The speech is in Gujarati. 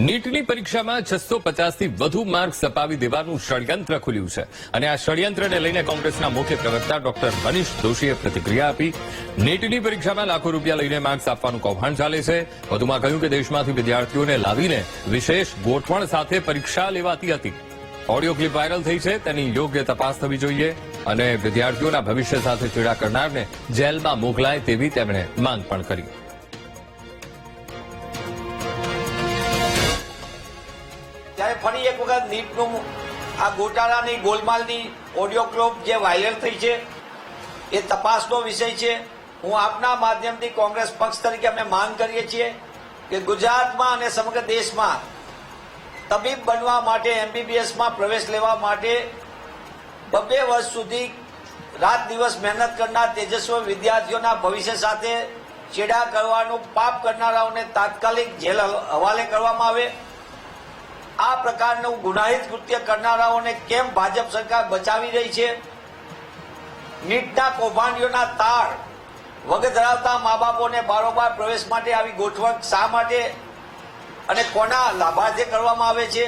નીટની પરીક્ષામાં છસો પચાસથી વધુ માર્ક સપાવી દેવાનું ષડયંત્ર ખુલ્યું છે. અને આ ષડયંત્રને લઈને કોંગ્રેસના મુખ્ય પ્રવક્તા ડોક્ટર મનીષ દોશીએ પ્રતિક્રિયા આપી. નીટની પરીક્ષામાં લાખો રૂપિયા લઈને માર્ક્સ આપવાનું કૌભાંડ ચાલે છે. વધુમાં કહ્યું કે દેશમાંથી વિદ્યાર્થીઓને લાવીને વિશેષ ગોઠવણ સાથે પરીક્ષા લેવાતી હતી. ઓડિયો ક્લિપ વાયરલ થઈ છે. તેની યોગ્ય તપાસ થવી જોઈએ અને વિદ્યાર્થીઓના ભવિષ્ય સાથે ચેડા કરનારને જેલમાં મોકલાય તેવી તેમણે માંગ પણ કરી. ત્યારે ફરી એક વખત નીટનું આ ગોટાળાની, ગોલમાલની ઓડિયો ક્લોપ જે વાયરલ થઈ છે, એ તપાસનો વિષય છે. હું આપના માધ્યમથી કોંગ્રેસ પક્ષ તરીકે અમે માંગ કરીએ છીએ કે ગુજરાતમાં અને સમગ્ર દેશમાં તબીબ બનવા માટે એમબીબીએસમાં પ્રવેશ લેવા માટે બબે વર્ષ સુધી રાત દિવસ મહેનત કરનાર તેજસ્વી વિદ્યાર્થીઓના ભવિષ્ય સાથે ચેડા કરવાનું પાપ કરનારાઓને તાત્કાલિક જેલ હવાલે કરવામાં આવે. પ્રકારનું ગુનાહિત કૃત્ય કરનારાઓને કેમ ભાજપ સરકાર બચાવી રહી છે? નીટના કૌભાંડીઓના તાળ વગર ધરાવતા મા બાપોને બારોબાર પ્રવેશ માટે આવી ગોઠવણ શા માટે? અને કોના લાભાર્થે કરવામાં આવે છે?